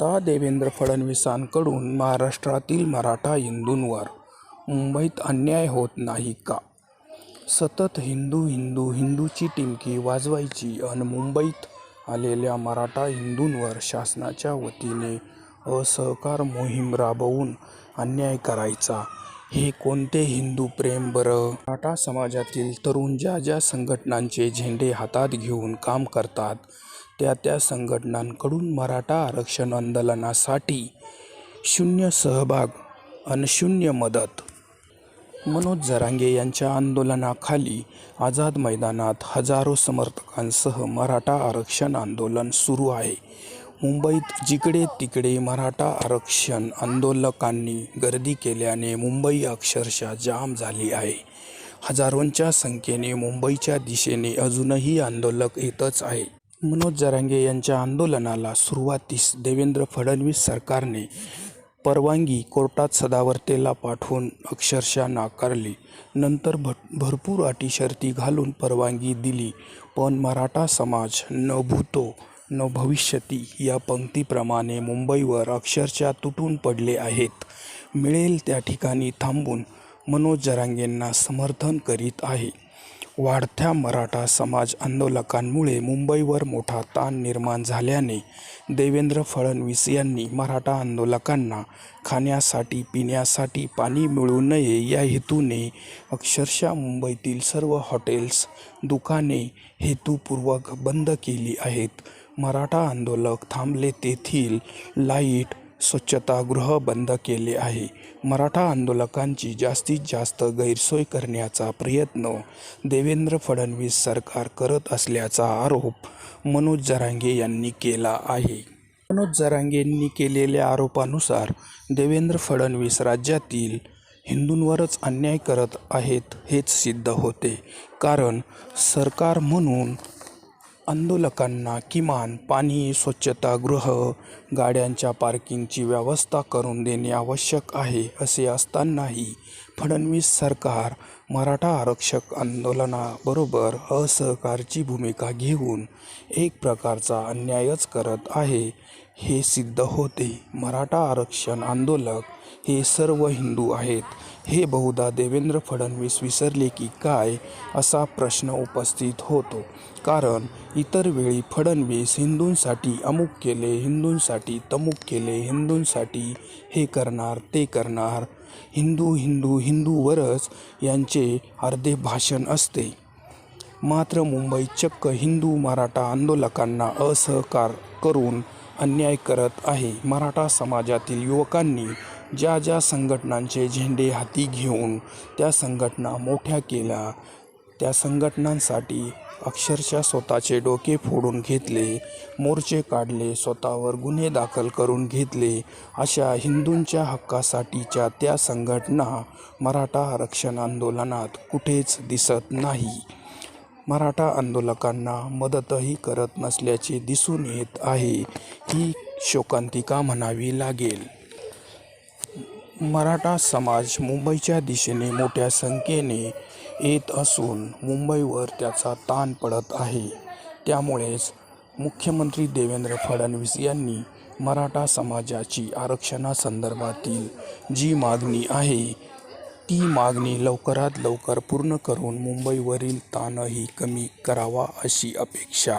आता देवेंद्र फडणवीसांकडून महाराष्ट्रातील मराठा हिंदूंवर मुंबईत अन्याय होत नाही का? सतत हिंदू हिंदू हिंदूची टिमकी वाजवायची अन मुंबईत आलेल्या मराठा हिंदूंवर शासनाच्या वतीने असहकार मोहीम राबवून अन्याय करायचा हे कोणते हिंदू प्रेम बरं? मराठा समाजातील तरुण ज्या ज्या संघटनांचे झेंडे हातात घेऊन काम करतात त्या त्या संघटनांकडून मराठा आरक्षण आंदोलनासाठी शून्य सहभाग अन शून्य मदत. मनोज जरांगे यांच्या आंदोलनाखाली आझाद मैदानात हजारो समर्थकांसह मराठा आरक्षण आंदोलन सुरू आहे. मुंबईत जिकडे तिकडे मराठा आरक्षण आंदोलकांनी गर्दी केल्याने मुंबई अक्षरशः जाम झाली आहे. हजारोंच्या संख्येने मुंबईच्या दिशेने अजूनही आंदोलक येतच आहे. मनोज जरांगे यांच्या आंदोलनाला सुरुवातीस देवेंद्र फडणवीस सरकारने परवानगी कोर्टात सदावर्तेला पाठवून अक्षरशः नाकारली. नंतर भट भरपूर अटी शर्ती घालून परवानगी दिली. पण मराठा समाज न भूतो न भविष्यती या पंक्तीप्रमाणे मुंबईवर अक्षरशः तुटून पडले आहेत. मिळेल त्या ठिकाणी थांबून मनोज जरांगेंना समर्थन करीत आहे. वाढत्या मराठा समाज आंदोलकांमुळे मुंबईवर मोठा ताण निर्माण झाल्याने देवेंद्र फडणवीस यांनी मराठा आंदोलकांना खाण्यासाठी पिण्यासाठी पाणी मिळू नये या हेतूने अक्षरशः मुंबईतील सर्व हॉटेल्स दुकाने हेतुपूर्वक बंद केली आहेत. मराठा आंदोलक थांबले तेथील लाइट स्वच्छतागृह बंद केले आहे. मराठा आंदोलकांची जास्तीत जास्त गैरसोय करण्याचा प्रयत्न देवेंद्र फडणवीस सरकार करत असल्याचा आरोप मनोज जरांगे यांनी केला आहे. मनोज जरांगेंनी केलेल्या आरोपानुसार देवेंद्र फडणवीस राज्यातील हिंदूंवरच अन्याय करत आहेत हेच सिद्ध होते. कारण सरकार म्हणून आंदोलकांना किमान पाणी स्वच्छतागृह गाड्यांच्या पार्किंगची व्यवस्था करून देणे आवश्यक आहे असे असतानाही फडणवीस सरकार मराठा आरक्षक आंदोलनाबरोबर असहकारची भूमिका घेऊन एक प्रकारचा अन्यायच करत आहे. हे सिद्ध होते. मराठा आरक्षण आंदोलक हे सर्व हिंदू आहेत. हे बहुधा देवेंद्र फडणवीस विसरले की काय असा प्रश्न उपस्थित होतो. कारण इतर वेळी फडणवीस हिंदूंसाठी अमुक केले हिंदूंसाठी तमुक केले हिंदूंसाठी हे करणार ते करणार हिंदू हिंदू हिंदूवरच यांचे अर्धे भाषण असते. मात्र मुंबईत चक्क हिंदू मराठा आंदोलकांना असहकार करून अन्याय करत आहे. मराठा समाजातील युवकांनी ज्या ज्या संघटनांचे झेंडे हाती घेऊन त्या संघटना मोठ्या केल्या त्या संघटनांसाठी अक्षरशः स्वतःचे डोके फोडून घेतले मोर्चे काढले स्वतःवर गुन्हे दाखल करून घेतले. अशा हिंदूंच्या हक्कासाठीच्या त्या संघटना मराठा आरक्षण आंदोलनात कुठेच दिसत नाही. मराठा आंदोलकांना मदतही करत नसल्याचे दिसून येत आहे ही शोकांतिका म्हणावी लागेल. मराठा समाज मुंबईच्या दिशेने मोठ्या संख्येने येत असून मुंबईवर त्याचा ताण पडत आहे. त्यामुळेच मुख्यमंत्री देवेंद्र फडणवीस यांनी मराठा समाजाची आरक्षणासंदर्भातील जी मागणी आहे ती मागणी लवकरात लवकर पूर्ण करून मुंबईवरील ताणही कमी करावा अशी अपेक्षा